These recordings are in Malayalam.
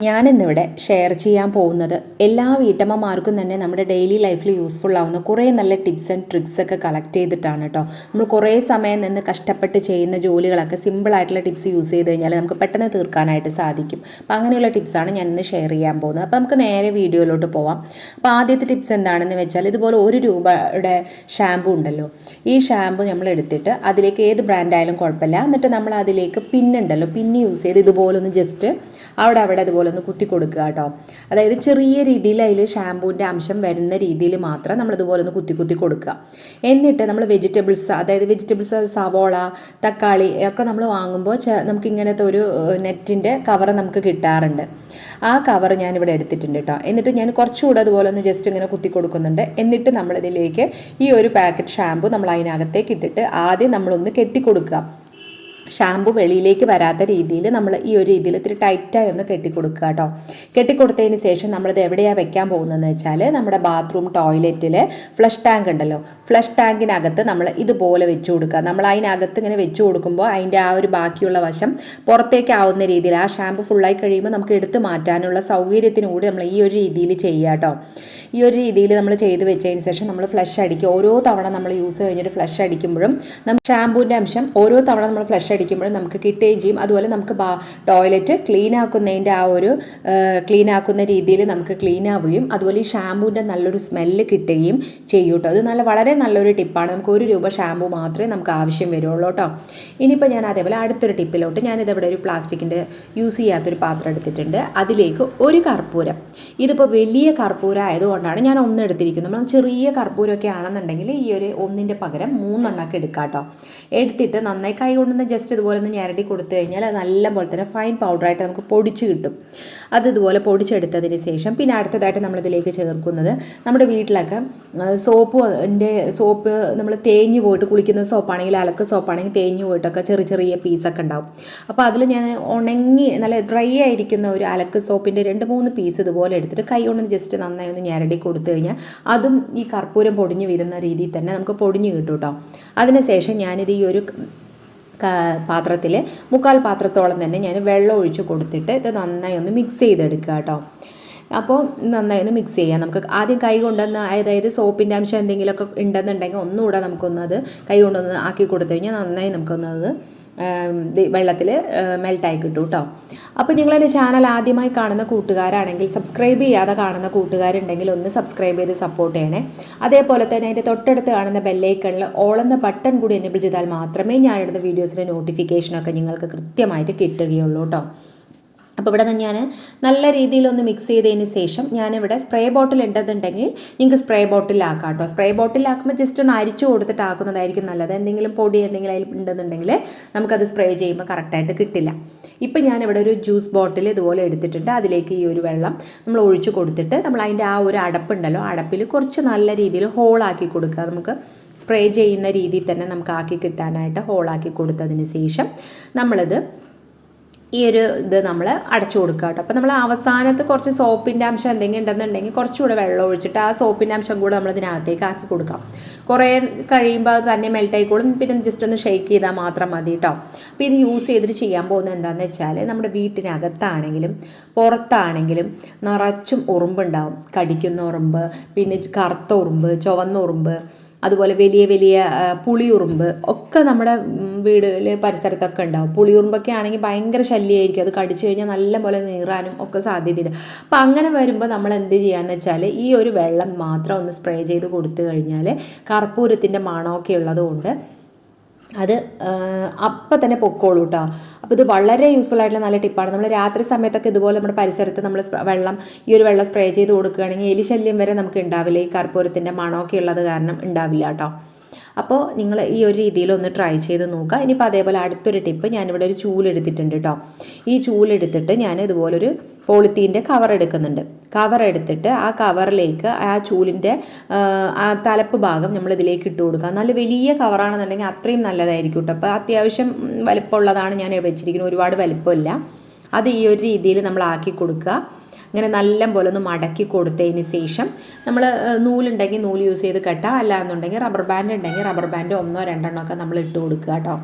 ഞാനിന്നിവിടെ ഷെയർ ചെയ്യാൻ പോകുന്നത് എല്ലാ വീട്ടമ്മമാർക്കും തന്നെ നമ്മുടെ ഡെയിലി ലൈഫിൽ യൂസ്ഫുൾ ആവുന്ന കുറേ നല്ല ടിപ്സ് ആൻഡ് ട്രിക്സ് ഒക്കെ കളക്ട് ചെയ്തിട്ടാണ് കേട്ടോ നമ്മൾ കുറേ സമയം നിന്ന് കഷ്ടപ്പെട്ട് ചെയ്യുന്ന ജോലികളൊക്കെ സിമ്പിളായിട്ടുള്ള ടിപ്സ് യൂസ് ചെയ്ത് കഴിഞ്ഞാൽ നമുക്ക് പെട്ടെന്ന് തീർക്കാനായിട്ട് സാധിക്കും. അപ്പോൾ അങ്ങനെയുള്ള ടിപ്സാണ് ഞാൻ ഇന്ന് ഷെയർ ചെയ്യാൻ പോകുന്നത്. അപ്പോൾ നമുക്ക് നേരെ വീഡിയോയിലോട്ട് പോവാം. അപ്പോൾ ആദ്യത്തെ ടിപ്സ് എന്താണെന്ന് വെച്ചാൽ ഇതുപോലെ ഒരു രൂപയുടെ ഷാമ്പു ഉണ്ടല്ലോ. ഈ ഷാമ്പു നമ്മൾ എടുത്തിട്ട് അതിലേക്ക് ഏത് ബ്രാൻഡായാലും കുഴപ്പമില്ല. എന്നിട്ട് നമ്മൾ അതിലേക്ക് പിന്നുണ്ടല്ലോ പിന്ന് യൂസ് ചെയ്ത് ഇതുപോലെ ഒന്ന് ജസ്റ്റ് അവിടെ അവിടെ അതുപോലെ ഒന്ന് കുത്തി കൊടുക്കുക കേട്ടോ. അതായത് ചെറിയ രീതിയിൽ അതിൽ ഷാമ്പൂവിന്റെ അംശം വരുന്ന രീതിയിൽ മാത്രം നമ്മൾ ഇതുപോലെ ഒന്ന് കുത്തി കുത്തി കൊടുക്കുക. എന്നിട്ട് നമ്മൾ വെജിറ്റബിൾസ് അതായത് വെജിറ്റബിൾസ് സവോള തക്കാളി ഒക്കെ നമ്മൾ വാങ്ങുമ്പോൾ നമുക്ക് ഇങ്ങനത്തെ ഒരു നെറ്റിന്റെ കവർ നമുക്ക് കിട്ടാറുണ്ട്. ആ കവർ ഞാനിവിടെ എടുത്തിട്ടുണ്ട് കേട്ടോ. എന്നിട്ട് ഞാൻ കുറച്ചുകൂടെ അതുപോലെ ഒന്ന് ജസ്റ്റ് ഇങ്ങനെ കുത്തി കൊടുക്കുന്നുണ്ട്. എന്നിട്ട് നമ്മളിതിലേക്ക് ഈ ഒരു പാക്കറ്റ് ഷാമ്പു നമ്മൾ അതിനകത്തേക്ക് ഇട്ടിട്ട് ആദ്യം നമ്മളൊന്ന് കെട്ടി കൊടുക്കുക ഷാമ്പു വെളിയിലേക്ക് വരാത്ത രീതിയിൽ നമ്മൾ ഈ ഒരു രീതിയിൽ ഇത്തിരി ടൈറ്റായി ഒന്ന് കെട്ടിക്കൊടുക്കുക കേട്ടോ. കെട്ടിക്കൊടുത്തതിന് ശേഷം നമ്മളിത് എവിടെയാണ് വെക്കാൻ പോകുന്നതെന്ന് വെച്ചാൽ നമ്മുടെ ബാത്റൂം ടോയ്ലറ്റിൽ ഫ്ലഷ് ടാങ്ക് ഉണ്ടല്ലോ. ഫ്ലഷ് ടാങ്കിനകത്ത് നമ്മൾ ഇതുപോലെ വെച്ച് കൊടുക്കുക. നമ്മൾ അതിനകത്ത് ഇങ്ങനെ വെച്ച് കൊടുക്കുമ്പോൾ അതിന്റെ ആ ഒരു ബാക്കിയുള്ള വശം പുറത്തേക്ക് ആവുന്ന രീതിയിൽ ആ ഷാമ്പു ഫുള്ളായി കഴിയുമ്പോൾ നമുക്ക് എടുത്ത് മാറ്റാനുള്ള സൗകര്യത്തിന് കൂടി നമ്മൾ ഈ ഒരു രീതിയിൽ ചെയ്യുക കേട്ടോ. ഈ ഒരു രീതിയിൽ നമ്മൾ ചെയ്ത് വെച്ചതിന് ശേഷം നമ്മൾ ഫ്ലഷ് അടിക്കുക. ഓരോ തവണ നമ്മൾ യൂസ് കഴിഞ്ഞിട്ട് ഫ്ലഷ് അടിക്കുമ്പോഴും നമ്മൾ ഷാമ്പൂവിന്റെ അംശം ഓരോ തവണ നമ്മൾ ഫ്ലഷ് അടിക്കുമ്പോഴും നമുക്ക് കിട്ടുകയും ചെയ്യും. അതുപോലെ നമുക്ക് ടോയ്ലറ്റ് ക്ലീൻ ആക്കുന്നതിന്റെ ആ ഒരു ക്ലീൻ ആക്കുന്ന രീതിയിൽ നമുക്ക് ക്ലീൻ ആവുകയും അതുപോലെ ഈ ഷാമ്പൂവിന്റെ നല്ലൊരു സ്മെല്ല് കിട്ടുകയും ചെയ്യും കേട്ടോ. അത് നല്ല വളരെ നല്ലൊരു ടിപ്പാണ് നമുക്ക് ഒരു രൂപ ഷാമ്പൂ മാത്രമേ നമുക്ക് ആവശ്യം വരുള്ളൂ കേട്ടോ. ഇനിയിപ്പോൾ ഞാൻ അതേപോലെ അടുത്തൊരു ടിപ്പിലോട്ട് ഞാനിതവിടെ ഒരു പ്ലാസ്റ്റിക്കിന്റെ യൂസ് ചെയ്യാത്തൊരു പാത്രം എടുത്തിട്ടുണ്ട്. അതിലേക്ക് ഒരു കർപ്പൂരം. ഇതിപ്പോൾ വലിയ കർപ്പൂരം ആയതുകൊണ്ടാണ് ഞാൻ ഒന്ന് എടുത്തിരിക്കുന്നത്. നമ്മൾ ചെറിയ കർപ്പൂരമൊക്കെ ആണെന്നുണ്ടെങ്കിൽ ഈ ഒരു ഒന്നിന്റെ പകരം മൂന്നെണ്ണമൊക്കെ എടുക്കാം കേട്ടോ. എടുത്തിട്ട് നന്നായി കൈ കൊണ്ടുവന്ന് ജസ്റ്റ് ഇതുപോലെ ഒന്ന് ഞരടി കൊടുത്തു കഴിഞ്ഞാൽ അത് നല്ല പോലെ തന്നെ ഫൈൻ പൗഡറായിട്ട് നമുക്ക് പൊടിച്ച് കിട്ടും. അത് ഇതുപോലെ പൊടിച്ചെടുത്തതിന് ശേഷം പിന്നെ അടുത്തതായിട്ട് നമ്മളിതിലേക്ക് ചേർക്കുന്നത് നമ്മുടെ വീട്ടിലൊക്കെ സോപ്പിന്റെ സോപ്പ് നമ്മൾ തേഞ്ഞു പോയിട്ട് കുളിക്കുന്ന സോപ്പാണെങ്കിൽ അലക്ക് സോപ്പാണെങ്കിൽ തേഞ്ഞു പോയിട്ടൊക്കെ ചെറിയ ചെറിയ പീസൊക്കെ ഉണ്ടാവും. അപ്പോൾ അതിൽ ഞാൻ ഉണങ്ങി നല്ല ഡ്രൈ ആയിരിക്കുന്ന ഒരു അലക്ക് സോപ്പിന്റെ രണ്ട് മൂന്ന് പീസ് ഇതുപോലെ എടുത്തിട്ട് കൈ കൊണ്ട് ജസ്റ്റ് നന്നായി ഒന്ന് ഞരടി കൊടുത്തു കഴിഞ്ഞാൽ അതും ഈ കർപ്പൂരം പൊടിഞ്ഞു വരുന്ന രീതിയിൽ തന്നെ നമുക്ക് പൊടിഞ്ഞു കിട്ടും കേട്ടോ. അതിനുശേഷം ഞാനിത് ഈ ഒരു പാത്രത്തിൽ മുക്കാൽ പാത്രത്തോളം തന്നെ ഞാൻ വെള്ളം ഒഴിച്ച് കൊടുത്തിട്ട് ഇത് നന്നായി ഒന്ന് മിക്സ് ചെയ്തെടുക്കുക കേട്ടോ. അപ്പോൾ നന്നായി ഒന്ന് മിക്സ് ചെയ്യാം. നമുക്ക് ആദ്യം കൈ കൊണ്ടുവന്ന് അതായത് സോപ്പിന്റെ അംശം എന്തെങ്കിലുമൊക്കെ ഉണ്ടെന്നുണ്ടെങ്കിൽ ഒന്നുകൂടെ നമുക്കൊന്നത് കൈ കൊണ്ടൊന്ന് ആക്കി കൊടുത്തു കഴിഞ്ഞാൽ നന്നായി നമുക്കൊന്നത് വെള്ളത്തിൽ മെൽട്ടായി കിട്ടും കേട്ടോ അപ്പോൾ നിങ്ങളെന്റെ ചാനൽ ആദ്യമായി കാണുന്ന കൂട്ടുകാരാണെങ്കിൽ സബ്സ്ക്രൈബ് ചെയ്യാതെ കാണുന്ന കൂട്ടുകാരുണ്ടെങ്കിൽ ഒന്ന് സബ്സ്ക്രൈബ് ചെയ്ത് സപ്പോർട്ട് ചെയ്യണേ. അതേപോലെ തന്നെ അതിന്റെ തൊട്ടടുത്ത് കാണുന്ന ബെല്ലൈക്കണിൽ ഓളെന്ന ബട്ടൺ കൂടി എനേബിൾ ചെയ്താൽ മാത്രമേ ഞാനിടുന്ന വീഡിയോസിന്റെ നോട്ടിഫിക്കേഷനൊക്കെ നിങ്ങൾക്ക് കൃത്യമായിട്ട് കിട്ടുകയുള്ളൂ കേട്ടോ അപ്പോൾ ഇവിടെ ഞാൻ നല്ല രീതിയിലൊന്ന് മിക്സ് ചെയ്തതിന് ശേഷം ഞാനിവിടെ സ്പ്രേ ബോട്ടിൽ ഉണ്ടെന്നുണ്ടെങ്കിൽ നിങ്ങൾക്ക് സ്പ്രേ ബോട്ടിലാക്കാം കേട്ടോ സ്പ്രേ ബോട്ടിലാക്കുമ്പോൾ ജസ്റ്റ് ഒന്ന് അരിച്ചു കൊടുത്തിട്ട് ആക്കുന്നതായിരിക്കും നല്ലത്. എന്തെങ്കിലും പൊടി എന്തെങ്കിലും അതിൽ ഉണ്ടെന്നുണ്ടെങ്കിൽ നമുക്കത് സ്പ്രേ ചെയ്യുമ്പോൾ കറക്റ്റായിട്ട് കിട്ടില്ല. ഇപ്പം ഞാനിവിടെ ഒരു ജ്യൂസ് ബോട്ടിൽ ഇതുപോലെ എടുത്തിട്ടുണ്ട്. അതിലേക്ക് ഈ ഒരു വെള്ളം നമ്മൾ ഒഴിച്ചു കൊടുത്തിട്ട് നമ്മൾ അതിന്റെ ആ ഒരു അടപ്പുണ്ടല്ലോ അടപ്പിൽ കുറച്ച് നല്ല രീതിയിൽ ഹോളാക്കി കൊടുക്കുക. നമുക്ക് സ്പ്രേ ചെയ്യുന്ന രീതിയിൽ തന്നെ നമുക്ക് ആക്കി കിട്ടാനായിട്ട് ഹോളാക്കി കൊടുത്തതിന് ശേഷം നമ്മളിത് ഈ ഒരു ഇത് നമ്മൾ അടച്ചു കൊടുക്കുക കേട്ടോ അപ്പോൾ നമ്മൾ അവസാനത്ത് കുറച്ച് സോപ്പിന്റെ അംശം എന്തെങ്കിലും ഉണ്ടെന്നുണ്ടെങ്കിൽ കുറച്ചുകൂടെ വെള്ളം ഒഴിച്ചിട്ട് ആ സോപ്പിന്റെ അംശം കൂടെ നമ്മൾ ഇതിനകത്തേക്ക് ആക്കി കൊടുക്കാം. കുറേ കഴിയുമ്പോൾ അത് തന്നെ മെൽറ്റ് ആയിക്കോളും. പിന്നെ ജസ്റ്റ് ഒന്ന് ഷെയ്ക്ക് ചെയ്താൽ മാത്രം മതി കേട്ടോ അപ്പോൾ ഇത് യൂസ് ചെയ്തിട്ട് ചെയ്യാൻ പോകുന്നത് എന്താണെന്ന് വെച്ചാൽ നമ്മുടെ വീട്ടിനകത്താണെങ്കിലും പുറത്താണെങ്കിലും നിറച്ചും ഉറുമ്പുണ്ടാവും. കടിക്കുന്ന ഉറുമ്പ് പിന്നെ കറുത്ത ഉറുമ്പ് ചുവന്ന ഉറുമ്പ് അതുപോലെ വലിയ വലിയ പുളിയുറുമ്പ് ഒക്കെ നമ്മുടെ വീടിൽ പരിസരത്തൊക്കെ ഉണ്ടാവും. പുളിയുറുമ്പൊക്കെ ആണെങ്കിൽ ഭയങ്കര ശല്യമായിരിക്കും അത് കടിച്ചു കഴിഞ്ഞാൽ നല്ല പോലെ നീറാനും ഒക്കെ സാധ്യതയില്ല. അപ്പം അങ്ങനെ വരുമ്പോൾ നമ്മൾ എന്ത് ചെയ്യാന്ന് വെച്ചാൽ ഈ ഒരു വെള്ളം മാത്രം ഒന്ന് സ്പ്രേ ചെയ്ത് കൊടുത്തു കഴിഞ്ഞാൽ കർപ്പൂരത്തിന്റെ മണമൊക്കെ ഉള്ളതുകൊണ്ട് അത് അപ്പം തന്നെ പൊക്കോളൂ കേട്ടോ അപ്പോൾ ഇത് വളരെ യൂസ്ഫുൾ ആയിട്ടുള്ള നല്ല ടിപ്പാണ് നമ്മൾ രാത്രി സമയത്തൊക്കെ ഇതുപോലെ നമ്മുടെ പരിസരത്ത് നമ്മൾ വെള്ളം ഈ ഒരു വെള്ളം സ്പ്രേ ചെയ്ത് കൊടുക്കുകയാണെങ്കിൽ എലി ശല്യം വരെ നമുക്ക് ഉണ്ടാവില്ല. ഈ കർപ്പൂരത്തിന്റെ മണമൊക്കെ ഉള്ളത് കാരണം ഉണ്ടാവില്ല കേട്ടോ അപ്പോൾ നിങ്ങൾ ഈ ഒരു രീതിയിൽ ഒന്ന് ട്രൈ ചെയ്ത് നോക്കുക. ഇനിയിപ്പോൾ അതേപോലെ അടുത്തൊരു ടിപ്പ് ഞാനിവിടെ ഒരു ചൂലെടുത്തിട്ടുണ്ട് കേട്ടോ ഈ ചൂലെടുത്തിട്ട് ഞാൻ ഇതുപോലൊരു പോളിത്തീന്റെ കവർ എടുക്കുന്നുണ്ട്. കവർ എടുത്തിട്ട് ആ കവറിലേക്ക് ആ ചൂലിന്റെ ആ തലപ്പ് ഭാഗം നമ്മൾ ഇതിലേക്ക് ഇട്ട് കൊടുക്കുക. നല്ല വലിയ കവറാണെന്നുണ്ടെങ്കിൽ അത്രയും നല്ലതായിരിക്കും കേട്ടോ അപ്പോൾ അത്യാവശ്യം വലിപ്പമുള്ളതാണ് ഞാൻ വെച്ചിരിക്കുന്നത്. ഒരുപാട് വലിപ്പമില്ല. അത് ഈ ഒരു രീതിയിൽ നമ്മൾ ആക്കി കൊടുക്കുക. ഇങ്ങനെ നല്ല പോലെ ഒന്ന് മടക്കി കൊടുത്തതിന് ശേഷം നമ്മൾ നൂലുണ്ടെങ്കിൽ നൂൽ യൂസ് ചെയ്ത് കെട്ടാം. അല്ല എന്നുണ്ടെങ്കിൽ റബ്ബർ ബാൻഡ് ഉണ്ടെങ്കിൽ റബ്ബർ ബാൻഡ് ഒന്നോ രണ്ടെണ്ണമൊക്കെ നമ്മൾ ഇട്ട് കൊടുക്കുക കേട്ടോ.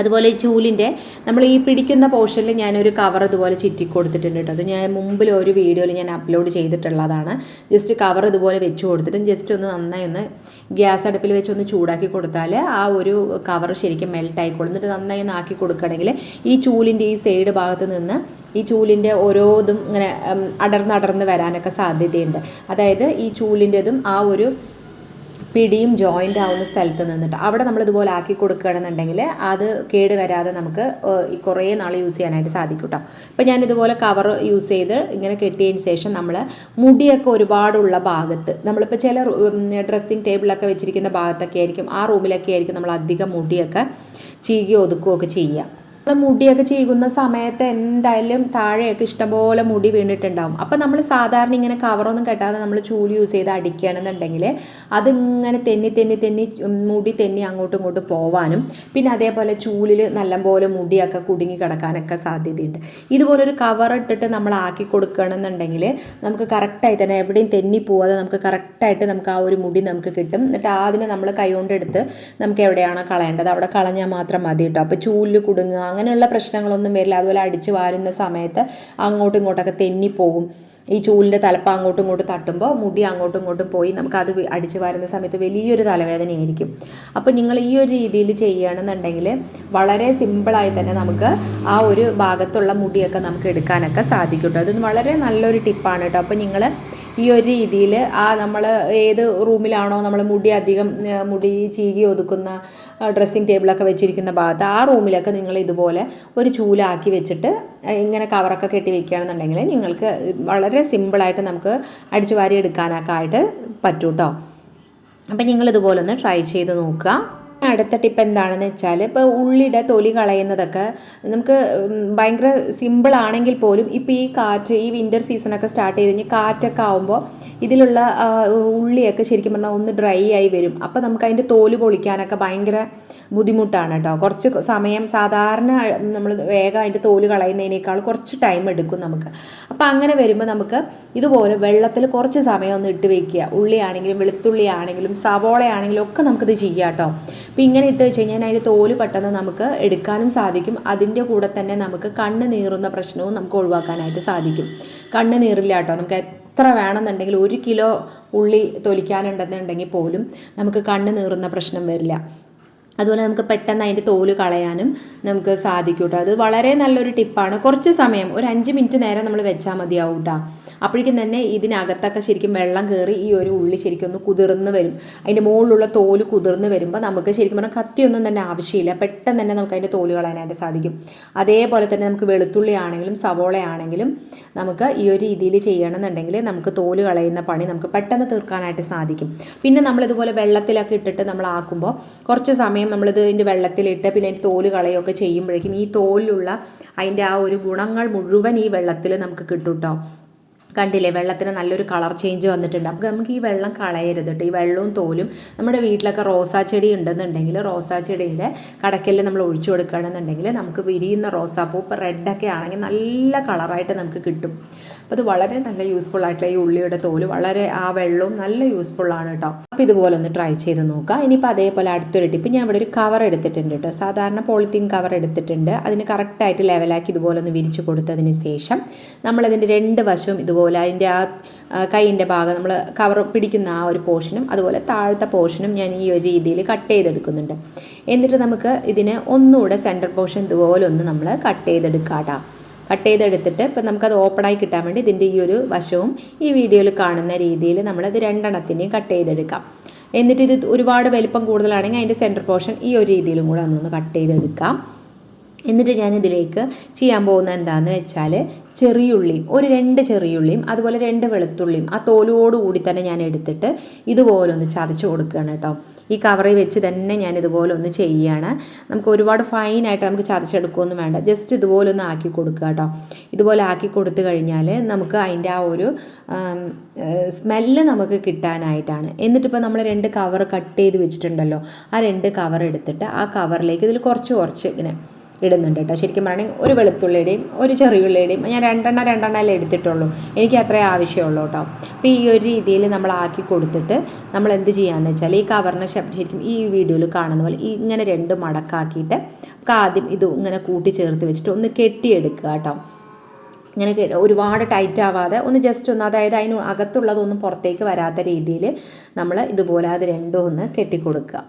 അതുപോലെ ഈ ചൂലിന്റെ നമ്മൾ ഈ പിടിക്കുന്ന പോർഷനിൽ ഞാനൊരു കവർ ഇതുപോലെ ചുറ്റി കൊടുത്തിട്ടുണ്ട് കേട്ടോ. അത് ഞാൻ മുമ്പിൽ ഒരു വീഡിയോയിൽ ഞാൻ അപ്ലോഡ് ചെയ്തിട്ടുള്ളതാണ്. ജസ്റ്റ് കവർ ഇതുപോലെ വെച്ച് കൊടുത്തിട്ടും ജസ്റ്റ് ഒന്ന് നന്നായി ഒന്ന് ഗ്യാസ് അടുപ്പിൽ വെച്ച് ഒന്ന് ചൂടാക്കി കൊടുത്താൽ ആ ഒരു കവർ ശരിക്കും മെൽറ്റ് ആയിക്കോളും. എന്നിട്ട് നന്നായി ഒന്ന് ആക്കി കൊടുക്കുകയാണെങ്കിൽ ഈ ചൂലിന്റെ ഈ സൈഡ് ഭാഗത്ത് നിന്ന് ഈ ചൂലിന്റെ ഓരോ ഇതും ഇങ്ങനെ അടർന്നടർന്ന് വരാനൊക്കെ സാധ്യതയുണ്ട്. അതായത് ഈ ചൂലിന്റെതും ആ ഒരു പിടിയും ജോയിന്റ് ആവുന്ന സ്ഥലത്ത് നിന്നിട്ട് അവിടെ നമ്മൾ ഇതുപോലെ ആക്കി കൊടുക്കുകയാണെന്നുണ്ടെങ്കിൽ അത് കേട് വരാതെ നമുക്ക് കുറേ നാൾ യൂസ് ചെയ്യാനായിട്ട് സാധിക്കും കേട്ടോ ഞാൻ ഇതുപോലെ കവർ യൂസ് ചെയ്ത് ഇങ്ങനെ കെട്ടിയതിന് ശേഷം നമ്മൾ മുടിയൊക്കെ ഒരുപാടുള്ള ഭാഗത്ത് നമ്മളിപ്പോൾ ചില ഡ്രസ്സിങ് ടേബിളൊക്കെ വെച്ചിരിക്കുന്ന ഭാഗത്തൊക്കെ ആയിരിക്കും ആ റൂമിലൊക്കെ ആയിരിക്കും നമ്മൾ അധികം മുടിയൊക്കെ ചീകി ഒതുക്കുകയൊക്കെ ചെയ്യുക. മുടിയൊക്കെ ചെയ്യുന്ന സമയത്ത് എന്തായാലും താഴെയൊക്കെ ഇഷ്ടംപോലെ മുടി വീണിട്ടുണ്ടാവും. അപ്പം നമ്മൾ സാധാരണ ഇങ്ങനെ കവറൊന്നും കെട്ടാതെ നമ്മൾ ചൂൽ യൂസ് ചെയ്ത് അടിക്കുകയാണെന്നുണ്ടെങ്കിൽ അതിങ്ങനെ തെന്നി തെന്നി തെന്നി മുടി തെന്നി അങ്ങോട്ടും ഇങ്ങോട്ടും പോവാനും പിന്നെ അതേപോലെ ചൂലിൽ നല്ലപോലെ മുടിയൊക്കെ കുടുങ്ങി കിടക്കാനൊക്കെ സാധ്യതയുണ്ട്. ഇതുപോലൊരു കവർ ഇട്ടിട്ട് നമ്മൾ ആക്കി കൊടുക്കുകയാണെന്നുണ്ടെങ്കിൽ നമുക്ക് കറക്റ്റായി തന്നെ എവിടെയും തെന്നി പോവാതെ നമുക്ക് കറക്റ്റായിട്ട് നമുക്ക് ആ ഒരു മുടി നമുക്ക് കിട്ടും. എന്നിട്ട് അതിനെ നമ്മൾ കൈ കൊണ്ടെടുത്ത് നമുക്ക് എവിടെയാണോ കളയേണ്ടത് അവിടെ കളഞ്ഞാൽ മാത്രം മതി കേട്ടോ. അപ്പോൾ ചൂലിൽ കുടുങ്ങുക അങ്ങനെയുള്ള പ്രശ്നങ്ങളൊന്നും വരില്ല. അതുപോലെ അടിച്ച് വാരുന്ന സമയത്ത് അങ്ങോട്ടും ഇങ്ങോട്ടൊക്കെ തെന്നിപ്പോകും ഈ ചൂലിന്റെ തലപ്പ അങ്ങോട്ടും ഇങ്ങോട്ടും തട്ടുമ്പോൾ മുടി അങ്ങോട്ടും ഇങ്ങോട്ടും പോയി നമുക്ക് അത് അടിച്ച് വാരുന്ന സമയത്ത് വലിയൊരു തലവേദനയായിരിക്കും അപ്പോൾ നിങ്ങൾ ഈ ഒരു രീതിയിൽ ചെയ്യുകയാണെന്നുണ്ടെങ്കിൽ വളരെ സിമ്പിളായി തന്നെ നമുക്ക് ആ ഒരു ഭാഗത്തുള്ള മുടിയൊക്കെ നമുക്ക് എടുക്കാനൊക്കെ സാധിക്കും കേട്ടോ ഇത് വളരെ നല്ലൊരു ടിപ്പാണ് കേട്ടോ അപ്പോൾ നിങ്ങൾ ഈ ഒരു രീതിയിൽ ആ നമ്മൾ ഏത് റൂമിലാണോ നമ്മൾ മുടി അധികം മുടി ചീകി ഒതുക്കുന്ന ഡ്രസ്സിങ് ടേബിളൊക്കെ വെച്ചിരിക്കുന്ന ഭാഗത്ത് ആ റൂമിലൊക്കെ നിങ്ങൾ ഇതുപോലെ ഒരു ചൂലാക്കി വെച്ചിട്ട് ഇങ്ങനെ കവറൊക്കെ കെട്ടി വെക്കുകയാണെന്നുണ്ടെങ്കിൽ നിങ്ങൾക്ക് വളരെ സിമ്പിളായിട്ട് നമുക്ക് അടിച്ചു വാരി എടുക്കാനൊക്കെ ആയിട്ട് പറ്റും കേട്ടോ അപ്പം ഒന്ന് ട്രൈ ചെയ്ത് നോക്കുക. അടുത്ത ടിപ്പ് എന്താണെന്ന് വെച്ചാൽ ഇപ്പോൾ ഉള്ളിയുടെ തൊലി കളയുന്നതൊക്കെ നമുക്ക് ഭയങ്കര സിമ്പിൾ ആണെങ്കിൽ പോലും ഇപ്പോൾ ഈ കാറ്റ് ഈ വിന്റർ സീസണൊക്കെ സ്റ്റാർട്ട് ചെയ്ത് കഴിഞ്ഞാൽ കാറ്റൊക്കെ ആകുമ്പോൾ ഇതിലുള്ള ഉള്ളിയൊക്കെ ശരിക്കും പറഞ്ഞാൽ ഒന്ന് ഡ്രൈ ആയി വരും. അപ്പോൾ നമുക്ക് അതിന്റെ തോൽ പൊളിക്കാനൊക്കെ ഭയങ്കര ബുദ്ധിമുട്ടാണ് കേട്ടോ. കുറച്ച് സമയം സാധാരണ നമ്മൾ വേഗം അതിന്റെ തോൽ കളയുന്നതിനേക്കാൾ കുറച്ച് ടൈം എടുക്കും നമുക്ക്. അപ്പോൾ അങ്ങനെ വരുമ്പോൾ നമുക്ക് ഇതുപോലെ വെള്ളത്തിൽ കുറച്ച് സമയം ഒന്ന് ഇട്ട് വയ്ക്കുക ഉള്ളിയാണെങ്കിലും വെളുത്തുള്ളിയാണെങ്കിലും ആണെങ്കിലും സവോള ആണെങ്കിലും ഒക്കെ നമുക്കിത് ചെയ്യാം കേട്ടോ. അപ്പോൾ ഇങ്ങനെ ഇട്ട് വെച്ച് കഴിഞ്ഞാൽ അതിന്റെ തോൽ പെട്ടെന്ന് നമുക്ക് എടുക്കാനും സാധിക്കും. അതിന്റെ കൂടെ തന്നെ നമുക്ക് കണ്ണ് നീറുന്ന പ്രശ്നവും നമുക്ക് ഒഴിവാക്കാനായിട്ട് സാധിക്കും. കണ്ണ് നീറില്ല കേട്ടോ. നമുക്ക് എത്ര വേണമെന്നുണ്ടെങ്കിൽ ഒരു കിലോ ഉള്ളി തൊലിക്കാനുണ്ടെന്നുണ്ടെങ്കിൽ പോലും നമുക്ക് കണ്ണ് നീറുന്ന പ്രശ്നം വരില്ല. അതുപോലെ നമുക്ക് പെട്ടെന്ന് അതിന്റെ തോൽ കളയാനും നമുക്ക് സാധിക്കും കേട്ടോ. അത് വളരെ നല്ലൊരു ടിപ്പാണ്. കുറച്ച് സമയം ഒരു അഞ്ച് മിനിറ്റ് നേരം നമ്മൾ വെച്ചാൽ മതിയാവും കേട്ടോ. അപ്പോഴേക്കും തന്നെ ഇതിനകത്തൊക്കെ ശരിക്കും വെള്ളം കയറി ഈ ഒരു ഉള്ളി ശരിക്കും ഒന്ന് കുതിർന്ന് വരും. അതിന്റെ മുകളിലുള്ള തോൽ കുതിർന്ന് വരുമ്പോൾ നമുക്ക് ശരിക്കും പറഞ്ഞാൽ കത്തിയൊന്നും തന്നെ ആവശ്യമില്ല. പെട്ടെന്ന് തന്നെ നമുക്ക് അതിന്റെ തോൽ കളയാനായിട്ട് സാധിക്കും. അതേപോലെ തന്നെ നമുക്ക് വെളുത്തുള്ളി ആണെങ്കിലും സവോള ആണെങ്കിലും നമുക്ക് ഈ ഒരു രീതിയിൽ ചെയ്യണമെന്നുണ്ടെങ്കിൽ നമുക്ക് തോൽ കളയുന്ന പണി നമുക്ക് പെട്ടെന്ന് തീർക്കാനായിട്ട് സാധിക്കും. പിന്നെ നമ്മളിതുപോലെ വെള്ളത്തിലൊക്കെ ഇട്ടിട്ട് നമ്മൾ ആക്കുമ്പോൾ കുറച്ച് സമയം നമ്മളിത് ഇതിന്റെ വെള്ളത്തിലിട്ട് പിന്നെ അതിന്റെ തോൽ കളയുകയൊക്കെ ചെയ്യുമ്പോഴേക്കും ഈ തോലിലുള്ള അതിന്റെ ആ ഒരു ഗുണങ്ങൾ മുഴുവൻ ഈ വെള്ളത്തിൽ നമുക്ക് കിട്ടും കേട്ടോ കണ്ടില്ലേ വെള്ളത്തിന് നല്ലൊരു കളർ ചേഞ്ച് വന്നിട്ടുണ്ട്. അപ്പോൾ നമുക്ക് ഈ വെള്ളം കളയരുത് കേട്ടോ ഈ വെള്ളവും തോലും നമ്മുടെ വീട്ടിലൊക്കെ റോസാ ചെടി ഉണ്ടെന്നുണ്ടെങ്കിൽ റോസാ ചെടിയുടെ കടക്കലിൽ നമ്മൾ ഒഴിച്ചു കൊടുക്കുകയാണെന്നുണ്ടെങ്കിൽ നമുക്ക് വിരിയുന്ന റോസാപ്പൂ ഇപ്പോൾ റെഡൊക്കെ ആണെങ്കിൽ നല്ല കളറായിട്ട് നമുക്ക് കിട്ടും. അപ്പോൾ അത് വളരെ നല്ല യൂസ്ഫുൾ ആയിട്ടുള്ള ഈ ഉള്ളിയുടെ തോൽ വളരെ ആ വെള്ളവും നല്ല യൂസ്ഫുൾ ആണ് കേട്ടോ അപ്പോൾ ഇതുപോലെ ഒന്ന് ട്രൈ ചെയ്ത് നോക്കുക ഇനിയിപ്പോൾ അതേപോലെ അടുത്തൊരു ടിപ്പ് ഞാൻ ഇവിടെ ഒരു കവർ എടുത്തിട്ടുണ്ട് കേട്ടോ സാധാരണ പോളിത്തീൻ കവർ എടുത്തിട്ടുണ്ട്. അതിന് കറക്റ്റായിട്ട് ലെവലാക്കി ഇതുപോലെ ഒന്ന് വിരിച്ചു കൊടുത്തതിന് ശേഷം നമ്മളതിന്റെ രണ്ട് വശവും ഇതുപോലെ അതിന്റെ ആ ആ, കൈയിന്റെ ഭാഗം നമ്മൾ കവർ പിടിക്കുന്ന ആ ഒരു പോർഷനും അതുപോലെ താഴത്തെ പോർഷനും ഞാൻ ഈ ഒരു രീതിയിൽ കട്ട് ചെയ്തെടുക്കുന്നുണ്ട്. എന്നിട്ട് നമുക്ക് ഇതിന് ഒന്നുകൂടെ സെന്റർ പോർഷൻ ഇതുപോലെ ഒന്ന് നമ്മൾ കട്ട് ചെയ്തെടുക്കാം കട്ട്. ചെയ്തെടുത്തിട്ട് ഇപ്പം നമുക്കത് ഓപ്പണായി കിട്ടാൻ വേണ്ടി ഇതിന്റെ ഈ ഒരു വശവും ഈ വീഡിയോയിൽ കാണുന്ന രീതിയിൽ നമ്മളത് രണ്ടെണ്ണത്തിന്റെയും കട്ട് ചെയ്തെടുക്കാം. എന്നിട്ട് ഇത് ഒരുപാട് വലിപ്പം കൂടുതലാണെങ്കിൽ അതിന്റെ സെന്റർ പോർഷൻ ഈ ഒരു രീതിയിലും കൂടെ ഒന്നൊന്ന് കട്ട് ചെയ്തെടുക്കാം. എന്നിട്ട് ഞാൻ ഇതിലേക്ക് ചെയ്യാൻ പോകുന്ന എന്താണെന്ന് വെച്ചാൽ ചെറിയുള്ളിയും ഒരു രണ്ട് ചെറിയുള്ളിയും അതുപോലെ രണ്ട് വെളുത്തുള്ളിയും ആ തോലോടുകൂടി തന്നെ ഞാൻ എടുത്തിട്ട് ഇതുപോലെ ഒന്ന് ചതച്ച് കൊടുക്കുകയാണ് കേട്ടോ. ഈ കവറിൽ വെച്ച് തന്നെ ഞാൻ ഇതുപോലെ ഒന്ന് ചെയ്യുകയാണ്. നമുക്ക് ഒരുപാട് ഫൈനായിട്ട് നമുക്ക് ചതച്ചെടുക്കുകയൊന്നും വേണ്ട. ജസ്റ്റ് ഇതുപോലെ ഒന്ന് ആക്കി കൊടുക്കുക കേട്ടോ. ഇതുപോലെ ആക്കി കൊടുത്തു കഴിഞ്ഞാൽ നമുക്ക് അതിന്റെ ആ ഒരു സ്മെല്ല് നമുക്ക് കിട്ടാനായിട്ടാണ്. എന്നിട്ടിപ്പോൾ നമ്മൾ രണ്ട് കവർ കട്ട് ചെയ്ത് വെച്ചിട്ടുണ്ടല്ലോ. ആ രണ്ട് കവർ എടുത്തിട്ട് ആ കവറിലേക്ക് ഇതിൽ കുറച്ച് കുറച്ച് ഇങ്ങനെ ഇടുന്നുണ്ട് കേട്ടോ. ശരിക്കും പറയുകയാണെങ്കിൽ ഒരു വെളുത്തുള്ളിയുടെയും ഒരു ചെറിയുള്ളിയുടെയും ഞാൻ രണ്ടെണ്ണം അല്ലേ എടുത്തിട്ടുള്ളൂ. എനിക്ക് അത്രേ ആവശ്യമുള്ളൂ കേട്ടോ. അപ്പോൾ ഈ ഒരു രീതിയിൽ നമ്മൾ ആക്കി കൊടുത്തിട്ട് നമ്മൾ എന്ത് ചെയ്യാമെന്ന് വെച്ചാൽ ഈ കവറിന് ശരിക്കും ഈ വീഡിയോയിൽ കാണുന്ന പോലെ ഈ ഇങ്ങനെ രണ്ട് മടക്കാക്കിയിട്ട് നമുക്ക് ആദ്യം ഇത് ഇങ്ങനെ കൂട്ടി ചേർത്ത് വെച്ചിട്ട് ഒന്ന് കെട്ടിയെടുക്കുക കേട്ടോ. ഇങ്ങനെ ഒരുപാട് ടൈറ്റ് ആവാതെ ഒന്ന് ജസ്റ്റ് ഒന്ന് അതായത് അതിന് അകത്തുള്ളതൊന്നും പുറത്തേക്ക് വരാത്ത രീതിയിൽ നമ്മൾ ഇതുപോലെ അത് രണ്ടും ഒന്ന് കെട്ടിക്കൊടുക്കുക.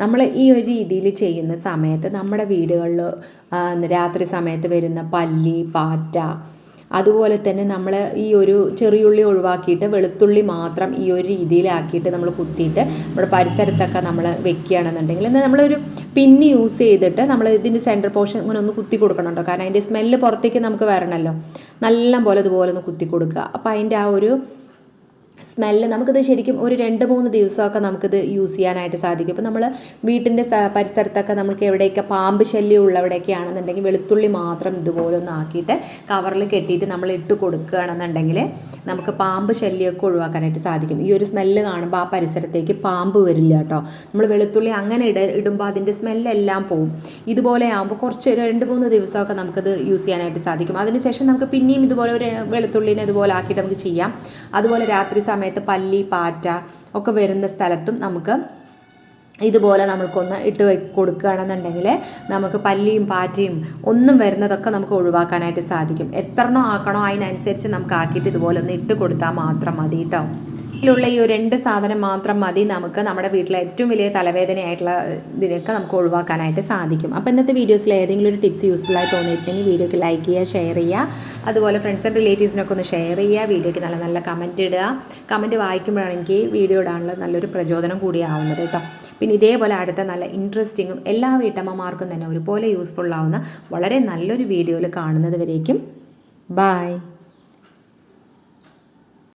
നമ്മൾ ഈ ഒരു രീതിയിൽ ചെയ്യുന്ന സമയത്ത് നമ്മുടെ വീടുകളിൽ രാത്രി സമയത്ത് വരുന്ന പല്ലി പാറ്റ അതുപോലെ തന്നെ നമ്മൾ ഈ ഒരു ചെറിയുള്ളി ഒഴിവാക്കിയിട്ട് വെളുത്തുള്ളി മാത്രം ഈ ഒരു രീതിയിലാക്കിയിട്ട് നമ്മൾ കുത്തിയിട്ട് നമ്മുടെ പരിസരത്തൊക്കെ നമ്മൾ വെക്കുകയാണെന്നുണ്ടെങ്കിൽ എന്നാൽ നമ്മളൊരു പിന്നി യൂസ് ചെയ്തിട്ട് നമ്മൾ ഇതിന്റെ സെന്റർ പോർഷൻ ഇങ്ങനെ ഒന്ന് കുത്തി കൊടുക്കണം കാരണം അതിന്റെ സ്മെല്ല് പുറത്തേക്ക് നമുക്ക് വരണമല്ലോ. നല്ല പോലെ ഇതുപോലെ ഒന്ന് കുത്തി കൊടുക്കുക. അപ്പോൾ അതിന്റെ ആ ഒരു സ്മെല്ല് നമുക്കിത് ശരിക്കും ഒരു രണ്ട് മൂന്ന് ദിവസമൊക്കെ നമുക്കിത് യൂസ് ചെയ്യാനായിട്ട് സാധിക്കും. ഇപ്പോൾ നമ്മൾ വീട്ടിന്റെ പരിസരത്തൊക്കെ നമുക്ക് എവിടെയൊക്കെ പാമ്പ് ശല്യം ഉള്ളവിടെയൊക്കെ ആണെന്നുണ്ടെങ്കിൽ വെളുത്തുള്ളി മാത്രം ഇതുപോലെ ഒന്ന് ആക്കിയിട്ട് കവറിൽ കെട്ടിയിട്ട് നമ്മൾ ഇട്ട് കൊടുക്കുകയാണെന്നുണ്ടെങ്കിൽ നമുക്ക് പാമ്പ് ശല്യമൊക്കെ ഒഴിവാക്കാനായിട്ട് സാധിക്കും. ഈ ഒരു സ്മെല്ല് കാണുമ്പോൾ ആ പരിസരത്തേക്ക് പാമ്പ് വരില്ല കേട്ടോ. നമ്മൾ വെളുത്തുള്ളി അങ്ങനെ ഇട ഇടുമ്പോൾ അതിന്റെ സ്മെല്ലെല്ലാം പോവും. ഇതുപോലെ ആകുമ്പോൾ കുറച്ച് രണ്ട് മൂന്ന് ദിവസമൊക്കെ നമുക്കത് യൂസ് ചെയ്യാനായിട്ട് സാധിക്കും. അതിനുശേഷം നമുക്ക് പിന്നെയും ഇതുപോലെ ഒരു വെളുത്തുള്ളിനെ ഇതുപോലെ ആക്കിയിട്ട് നമുക്ക് ചെയ്യാം. അതുപോലെ രാത്രി സമയത്ത് പല്ലി പാറ്റ ഒക്കെ വരുന്ന സ്ഥലത്തും നമുക്ക് ഇതുപോലെ നമ്മൾക്കൊന്ന് ഇട്ട് കൊടുക്കുകയാണെന്നുണ്ടെങ്കിൽ നമുക്ക് പല്ലിയും പാറ്റയും ഒന്നും വരുന്നതൊക്കെ നമുക്ക് ഒഴിവാക്കാനായിട്ട് സാധിക്കും. എത്രണോ ആക്കണോ അതിനനുസരിച്ച് നമുക്ക് ആക്കിയിട്ട് ഇതുപോലെ ഒന്ന് ഇട്ട് കൊടുത്താൽ മാത്രം മതി കേട്ടോ. ഇതിലുള്ള ഈ ഒരു രണ്ട് സാധനം മാത്രം മതി. നമുക്ക് നമ്മുടെ വീട്ടിലെ ഏറ്റവും വലിയ തലവേദനയായിട്ടുള്ള ഇതിനൊക്കെ നമുക്ക് ഒഴിവാക്കാനായിട്ട് സാധിക്കും. അപ്പോൾ ഇന്നത്തെ വീഡിയോസിൽ ഏതെങ്കിലും ഒരു ടിപ്സ് യൂസ്ഫുൾ ആയി തോന്നിയിട്ടുണ്ടെങ്കിൽ വീഡിയോക്ക് ലൈക്ക് ചെയ്യുക ഷെയർ ചെയ്യുക. അതുപോലെ ഫ്രണ്ട്സ് ആൻഡ് റിലേറ്റീവ്സിനൊക്കെ ഒന്ന് ഷെയർ ചെയ്യുക. വീഡിയോക്ക് നല്ല നല്ല കമന്റ് ഇടുക. കമന്റ് വായിക്കുമ്പോഴാണ് എനിക്ക് വീഡിയോ ഇടാനുള്ള നല്ലൊരു പ്രചോദനം കൂടിയാവുന്നത് കേട്ടോ. പിന്നെ ഇതേപോലെ അടുത്ത നല്ല ഇൻട്രസ്റ്റിങ്ങും എല്ലാ വീട്ടമ്മമാർക്കും തന്നെ ഒരുപോലെ യൂസ്ഫുള്ളാവുന്ന വളരെ നല്ലൊരു വീഡിയോയിൽ കാണുന്നത് വരേക്കും. ബായ്